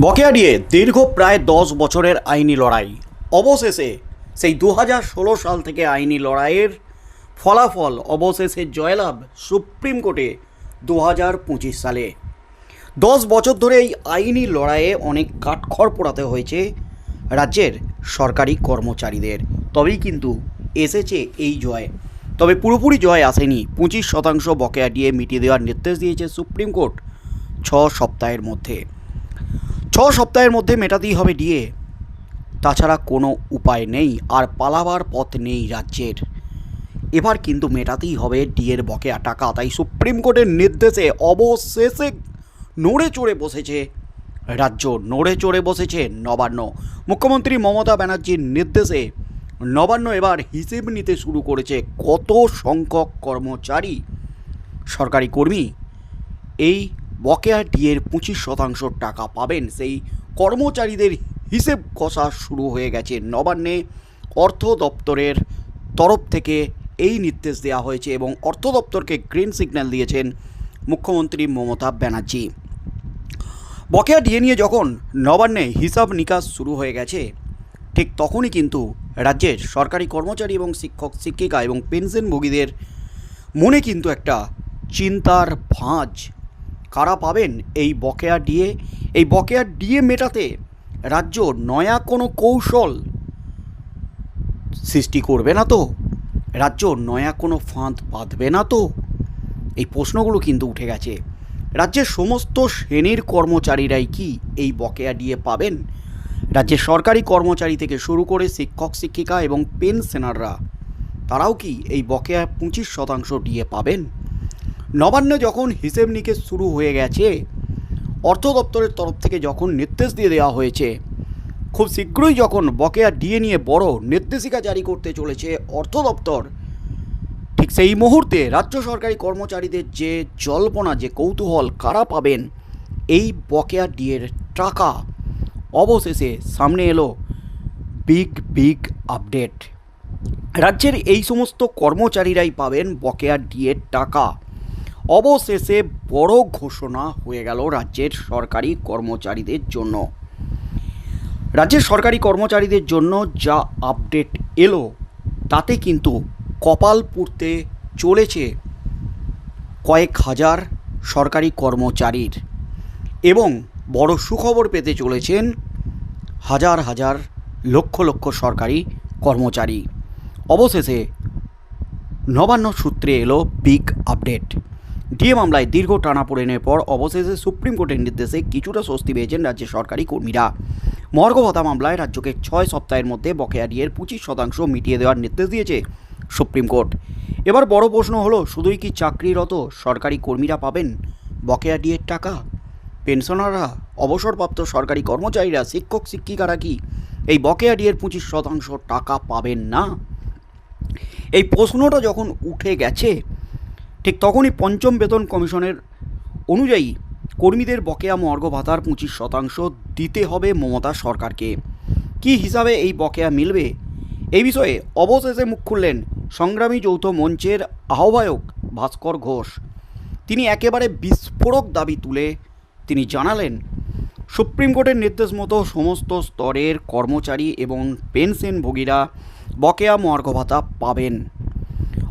বকেয়া দিয়ে দীর্ঘ প্রায় দশ বছরের আইনি লড়াই। অবশেষে সেই দু হাজার ষোলো সাল থেকে আইনি লড়াইয়ের ফলাফল অবশেষে জয়লাভ সুপ্রিম কোর্টে দু হাজার পঁচিশ সালে। দশ বছর ধরে এই আইনি লড়াইয়ে অনেক কাঠখড় পোড়াতে হয়েছে রাজ্যের সরকারি কর্মচারীদের। তবেই কিন্তু এসেছে এই জয়। তবে পুরোপুরি জয় আসেনি। পঁচিশ শতাংশ বকেয়া দিয়ে মিটিয়ে দেওয়ার নির্দেশ দিয়েছে সুপ্রিম কোর্ট ছ সপ্তাহের মধ্যে। ছ সপ্তাহের মধ্যে মেটাতেই হবে ডিএ। তাছাড়া কোনো উপায় নেই, আর পালাবার পথ নেই রাজ্যের। এবার কিন্তু মেটাতেই হবে ডিএর বকেয়া টাকা, তাই সুপ্রিম কোর্টের নির্দেশে অবশেষে নড়ে চড়ে বসেছে রাজ্য, নড়ে চড়ে বসেছে নবান্ন। মুখ্যমন্ত্রী মমতা ব্যানার্জির নির্দেশে নবান্ন এবার হিসেব নিতে শুরু করেছে। কত সংখ্যক কর্মচারী? সরকারি কর্মী? এই বকেয়া ডিএর পঁচিশ শতাংশ টাকা পাবেন। সেই কর্মচারীদের হিসেব কষা শুরু হয়ে গেছে নবান্নে। অর্থ দপ্তরের তরফ থেকে এই নির্দেশ দেওয়া হয়েছে এবং অর্থ দপ্তরকে গ্রিন সিগন্যাল দিয়েছেন মুখ্যমন্ত্রী মমতা ব্যানার্জি। বকেয়া ডিএ নিয়ে যখন নবান্নে হিসাব নিকাশ শুরু হয়ে গেছে, ঠিক তখনই কিন্তু রাজ্যের সরকারি কর্মচারী এবং শিক্ষক, শিক্ষিকা এবং পেনশনভোগীদের মনে কিন্তু একটা চিন্তার ভাঁজ কারা পাবেন এই বকেয়া ডিএ? এই বকেয়া ডিএ মেটাতে রাজ্য নয়া কোনো কৌশল সৃষ্টি করবে না তো? রাজ্য নয়া কোনো ফাঁদ বাঁধবে না তো? এই প্রশ্নগুলো কিন্তু উঠে গেছে। রাজ্যের সমস্ত শ্রেণির কর্মচারীরাই কি এই বকেয়া ডিএ পাবেন? রাজ্যের সরকারি কর্মচারী থেকে শুরু করে শিক্ষক, শিক্ষিকা এবং পেনশনাররা, তারাও কি এই বকেয়া পঁচিশ শতাংশ ডিএ পাবেন? নবান্ন যখন হিসেব নিকেশ শুরু হয়ে গেছে, অর্থ দপ্তরের তরফ থেকে যখন নির্দেশ দিয়ে দেওয়া হয়েছে, খুব শীঘ্রই যখন বকেয়া ডিএ নিয়ে বড় নির্দেশিকা জারি করতে চলেছে অর্থ দপ্তর, ঠিক সেই মুহূর্তে রাজ্য সরকারি কর্মচারীদের যে জল্পনা, যে কৌতূহল, কারা পাবেন, এই বকেয়া ডিএর টাকা অবশেষে সামনে এলো বিগ বিগ আপডেট। রাজ্যের এই সমস্ত কর্মচারীরাই পাবেন বকেয়া ডিএর টাকা। অবশেষে বড় ঘোষণা হয়ে গেল রাজ্যের সরকারি কর্মচারীদের জন্য। রাজ্যের সরকারি কর্মচারীদের জন্য যা আপডেট এলো, তাতে কিন্তু কপাল পুড়তে চলেছে কয়েক হাজার সরকারি কর্মচারীর এবং বড় সুখবর পেতে চলেছেন হাজার হাজার লক্ষ লক্ষ সরকারি কর্মচারী। অবশেষে নবান্ন সূত্রে এলো বিগ আপডেট। ডিএ মামলায় দীর্ঘ টানাপোড়েনের পর অবশেষে সুপ্রিম কোর্টের নির্দেশে কিছুটা স্বস্তি পেয়েছেন রাজ্যের সরকারি কর্মীরা। মর্গ ভাতা মামলায় রাজ্যকে ছয় সপ্তাহের মধ্যে বকেয়া ডিএর পঁচিশ শতাংশ মিটিয়ে দেওয়ার নির্দেশ দিয়েছে সুপ্রিম কোর্ট। এবার বড় প্রশ্ন হলো, শুধুই কি চাকরিরত সরকারি কর্মীরা পাবেন বকেয়া ডিএর টাকা? পেনশনাররা, অবসরপ্রাপ্ত সরকারি কর্মচারীরা, শিক্ষক, শিক্ষিকারা কি এই বকেয়া ডিএর পঁচিশ শতাংশ টাকা পাবেন না? এই প্রশ্নটা যখন উঠে গেছে ঠিক তখনই পঞ্চম বেতন কমিশনের অনুযায়ী কর্মীদের বকেয়া মর্গ ভাতার পঁচিশ শতাংশ দিতে হবে মমতা সরকারকে। কি হিসাবে এই বকেয়া মিলবে? এই বিষয়ে অবশেষে মুখ খুললেন সংগ্রামী যৌথ মঞ্চের আহ্বায়ক ভাস্কর ঘোষ। তিনি একেবারে বিস্ফোরক দাবি তুলে তিনি জানালেন, সুপ্রিম কোর্টের নির্দেশ মতো সমস্ত স্তরের কর্মচারী এবং পেনশনভোগীরা বকেয়া মর্গ ভাতা পাবেন।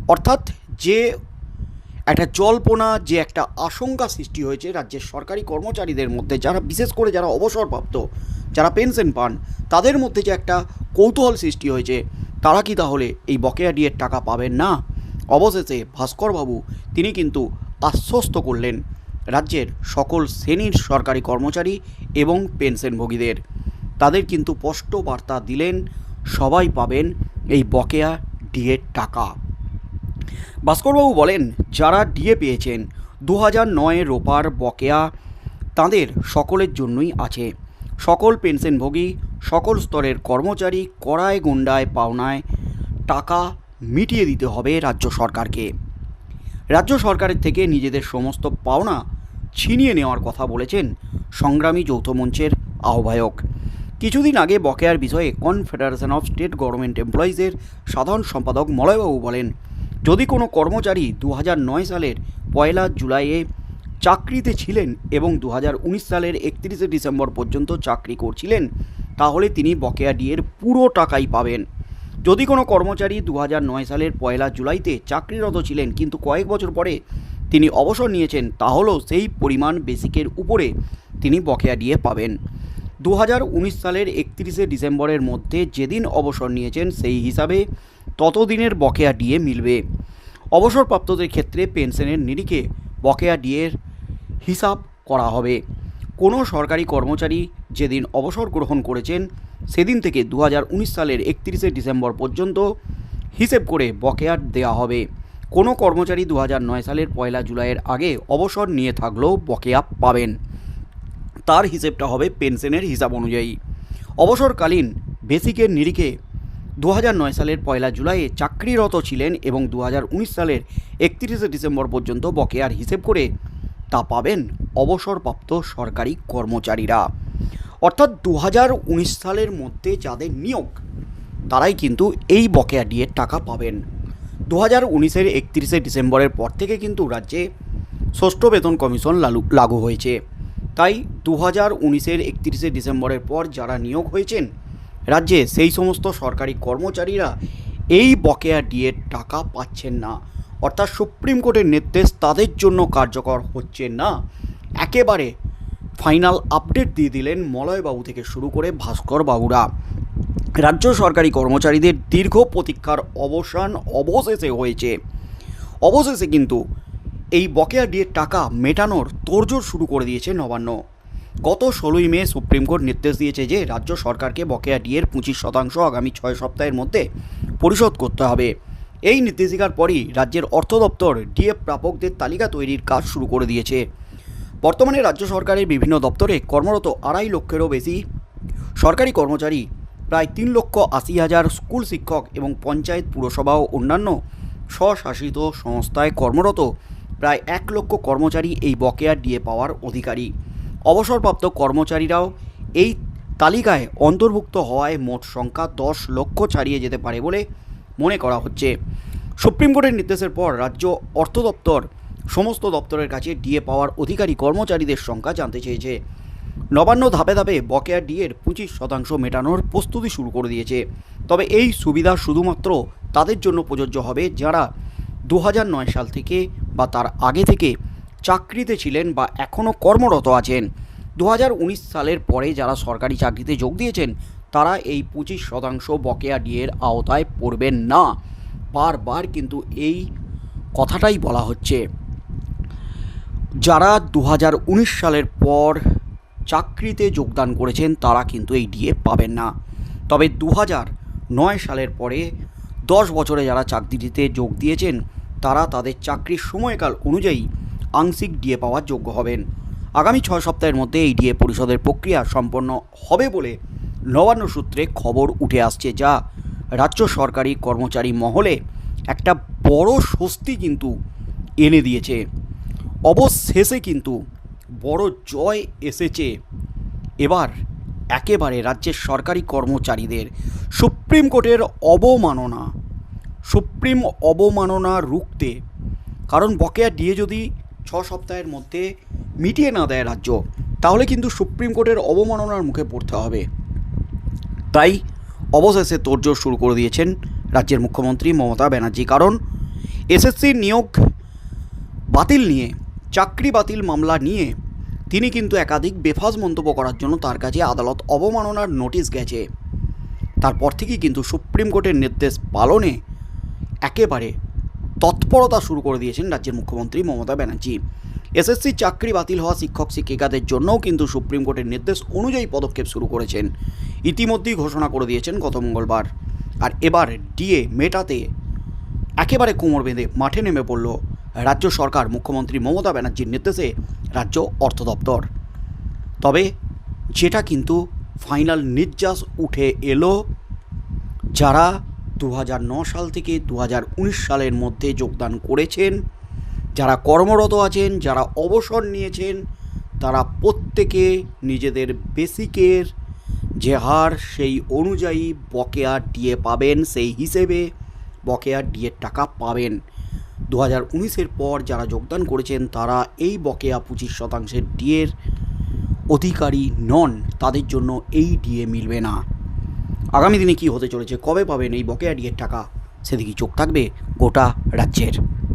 অর্থাৎ যে একটা জল্পনা যে একটা আশঙ্কা সৃষ্টি হয়েছে রাজ্যের সরকারি কর্মচারীদের মধ্যে, যারা বিশেষ করে যারা অবসরপ্রাপ্ত, যারা পেনশন পান, তাদের মধ্যে যে একটা কৌতূহল সৃষ্টি হয়েছে, তারা কি তাহলে এই বকেয়া ডিয়ের টাকা পাবেন না? অবশেষে ভাস্করবাবু তিনি কিন্তু আশ্বস্ত করলেন রাজ্যের সকল শ্রেণির সরকারি কর্মচারী এবং পেনশনভোগীদের। তাদের কিন্তু স্পষ্ট বার্তা দিলেন, সবাই পাবেন এই বকেয়া ডিয়ের টাকা। ভাস্করবাবু বলেন, যারা ডিএ পেয়েছেন দু হাজার নয়ের রোপার বকেয়া তাদের সকলের জন্যই আছে। সকল পেনশনভোগী, সকল স্তরের কর্মচারী কড়ায় গুন্ডায় পাওনায় টাকা মিটিয়ে দিতে হবে রাজ্য সরকারকে। রাজ্য সরকারের থেকে নিজেদের সমস্ত পাওনা ছিনিয়ে নেওয়ার কথা বলেছেন সংগ্রামী যৌথ মঞ্চের আহ্বায়ক। কিছুদিন আগে বকেয়ার বিষয়ে কনফেডারেশন অফ স্টেট গভর্নমেন্ট এমপ্লয়িজের সাধারণ সম্পাদক মলয়বাবু বলেন যদি কোনো কর্মচারী দু সালের পয়লা জুলাইয়ে চাকরিতে ছিলেন এবং দু হাজার উনিশ সালের একত্রিশে ডিসেম্বর পর্যন্ত চাকরি করছিলেন, তাহলে তিনি বকেয়া ডিয়ের পুরো টাকাই পাবেন। যদি কোনো কর্মচারী দু সালের পয়লা জুলাইতে চাকরিরত ছিলেন, কিন্তু কয়েক বছর পরে তিনি অবসর নিয়েছেন, তাহলেও সেই পরিমাণ বেসিকের উপরে তিনি বকেয়া ডিএ পাবেন। দু হাজার উনিশ সালের একত্রিশে ডিসেম্বরের মধ্যে যেদিন অবসর নিয়েছেন সেই হিসাবে ততদিনের বকেয়া ডিএ মিলবে। অবসরপ্রাপ্তদের ক্ষেত্রে পেনশনের নিরিখে বকেয়া ডিএর হিসাব করা হবে। কোনো সরকারি কর্মচারী যেদিন অবসর গ্রহণ করেছেন, সেদিন থেকে দু হাজার উনিশ সালের একত্রিশে ডিসেম্বর পর্যন্ত হিসেব করে বকেয়া দেওয়া হবে। কোনো কর্মচারী দু সালের পয়লা জুলাইয়ের আগে অবসর নিয়ে থাকলেও বকেয়া পাবেন। তার হিসেবটা হবে পেনশনের হিসাব অনুযায়ী। অবসরকালীন বেসিকের নিরিখে দু নয় সালের পয়লা জুলাইয়ে চাকরিরত ছিলেন এবং দু হাজার উনিশ সালের একত্রিশে ডিসেম্বর পর্যন্ত বকেয়ার হিসেব করে তা পাবেন অবসরপ্রাপ্ত সরকারি কর্মচারীরা। অর্থাৎ দু হাজার উনিশ সালের মধ্যে যাদের নিয়োগ, তারাই কিন্তু এই বকেয়া ডিএর টাকা পাবেন। দু হাজার উনিশের একত্রিশে ডিসেম্বরের পর থেকে কিন্তু রাজ্যে ষষ্ঠ বেতন কমিশন লাগু হয়েছে। তাই দু হাজার উনিশের একত্রিশে ডিসেম্বরের পর যারা নিয়োগ হয়েছেন রাজ্যে সেই সমস্ত সরকারি কর্মচারীরা এই বকেয়া ডিএর টাকা পাচ্ছেন না। অর্থাৎ সুপ্রিম কোর্টের নির্দেশ তাদের জন্য কার্যকর হচ্ছে না। একেবারে ফাইনাল আপডেট দিয়ে দিলেন মলয়বাবু থেকে শুরু করে ভাস্কর বাবুরা। রাজ্য সরকারি কর্মচারীদের দীর্ঘ প্রতীক্ষার অবসান অবশেষে হয়েছে। অবশেষে কিন্তু এই বকেয়া ডিয়ের টাকা মেটানোর তোড়জোড় শুরু করে দিয়েছে নবান্ন। গত ষোলোই মে সুপ্রিম কোর্ট নির্দেশ দিয়েছে যে রাজ্য সরকারকে বকেয়া ডিয়ের পঁচিশ শতাংশ আগামী ছয় সপ্তাহের মধ্যে পরিশোধ করতে হবে। এই নির্দেশিকার পরই রাজ্যের অর্থ দপ্তর ডিএ প্রাপকদের তালিকা তৈরির কাজ শুরু করে দিয়েছে। বর্তমানে রাজ্য সরকারের বিভিন্ন দপ্তরে কর্মরত আড়াই লক্ষেরও বেশি সরকারি কর্মচারী, প্রায় তিন লক্ষ আশি হাজার স্কুল শিক্ষক এবং পঞ্চায়েত পুরসভা ও অন্যান্য স্বশাসিত সংস্থায় কর্মরত প্রায় এক লক্ষ কর্মচারী এই বকেয়া ডিএ পাওয়ার অধিকারী। অবসরপ্রাপ্ত কর্মচারীরাও এই তালিকায় অন্তর্ভুক্ত হওয়ায় মোট সংখ্যা দশ লক্ষ ছাড়িয়ে যেতে পারে বলে মনে করা হচ্ছে। সুপ্রিম কোর্টের নির্দেশের পর রাজ্য অর্থ দপ্তর সমস্ত দপ্তরের কাছে ডিএ পাওয়ার অধিকারী কর্মচারীদের সংখ্যা জানতে চেয়েছে। নবান্ন ধাপে ধাপে বকেয়া ডিএর পঁচিশ শতাংশ মেটানোর প্রস্তুতি শুরু করে দিয়েছে। তবে এই সুবিধা শুধুমাত্র তাদের জন্য প্রযোজ্য হবে যারা দু সাল থেকে বা তার আগে থেকে চাকরিতে ছিলেন বা এখনও কর্মরত আছেন। দু হাজার উনিশ সালের পরে যারা সরকারি চাকরিতে যোগ দিয়েছেন, তারা এই পঁচিশ শতাংশ বকেয়া ডিএর আওতায় পড়বেন না। বারবার কিন্তু এই কথাটাই বলা হচ্ছে। যারা দু হাজার উনিশ সালের পর চাকরিতে যোগদান করেছেন, তারা কিন্তু এই ডিএ পাবেন না। তবে দু নয় সালের পরে দশ বছরে যারা চাকরিতে যোগ দিয়েছেন তারা তাদের চাকরির সময়কাল অনুযায়ী আংশিক ডিএ পাওয়ার যোগ্য হবেন। আগামী ছয় সপ্তাহের মধ্যে এই ডিএ পরিষদের প্রক্রিয়া সম্পন্ন হবে বলে নবান্ন সূত্রে খবর উঠে আসছে, যা রাজ্য সরকারি কর্মচারী মহলে একটা বড় স্বস্তি কিন্তু এনে দিয়েছে। অবশেষে কিন্তু বড় জয় এসেছে। এবার একেবারে রাজ্যের সরকারি কর্মচারীদের সুপ্রিম কোর্টের অবমাননা। সুপ্রিম অবমাননা রুখতে, কারণ বকেয়া ডিএ যদি ছ সপ্তাহের মধ্যে মিটিয়ে না দেয় রাজ্য, তাহলে কিন্তু সুপ্রিম কোর্টের অবমাননার মুখে পড়তে হবে। তাই অবশেষে তোড়জোড় শুরু করে দিয়েছেন রাজ্যের মুখ্যমন্ত্রী মমতা ব্যানার্জি, কারণ এসএসসি নিয়োগ বাতিল নিয়ে, চাকরি বাতিল মামলা নিয়ে তিনি কিন্তু একাধিক বেফাজ মন্তব্য করার জন্য তার কাছে আদালত অবমাননার নোটিশ গেছে। তারপর থেকেই কিন্তু সুপ্রিম কোর্টের নির্দেশ পালনে একেবারে তৎপরতা শুরু করে দিয়েছেন রাজ্যের মুখ্যমন্ত্রী মমতা ব্যানার্জি। এসএসসি চাকরি বাতিল হওয়া শিক্ষক, শিক্ষিকাদের জন্যও কিন্তু সুপ্রিম কোর্টের নির্দেশ অনুযায়ী পদক্ষেপ শুরু করেছেন। ইতিমধ্যেই ঘোষণা করে দিয়েছেন গত মঙ্গলবার। আর এবার ডিএ মেটাতে একেবারে কোমর বেঁধে মাঠে নেমে পড়ল রাজ্য সরকার, মুখ্যমন্ত্রী মমতা ব্যানার্জির নির্দেশে রাজ্য অর্থ দপ্তর। তবে যেটা কিন্তু ফাইনাল নির্যাস উঠে এলো, যারা দু সাল থেকে দু হাজার উনিশ সালের মধ্যে যোগদান করেছেন। যারা কর্মরত আছেন, যারা অবসর নিয়েছেন, তারা প্রত্যেকে নিজেদের বেসিকের যে হার, সেই অনুযায়ী বকেয়া ডিএ পাবেন, সেই হিসেবে বকেয়া ডিএর টাকা পাবেন। দু হাজার উনিশের পর যারা যোগদান করেছেন, তারা এই বকেয়া পঁচিশ শতাংশের ডিএর অধিকারী নন। তাদের জন্য এই ডিএ মিলবে না। আগামী দিনে কি হতে চলেছে? কবে পাবেন এই বকেয়া ডিয়ের টাকা? সেদিকে চোখ থাকবে গোটা রাজ্যের।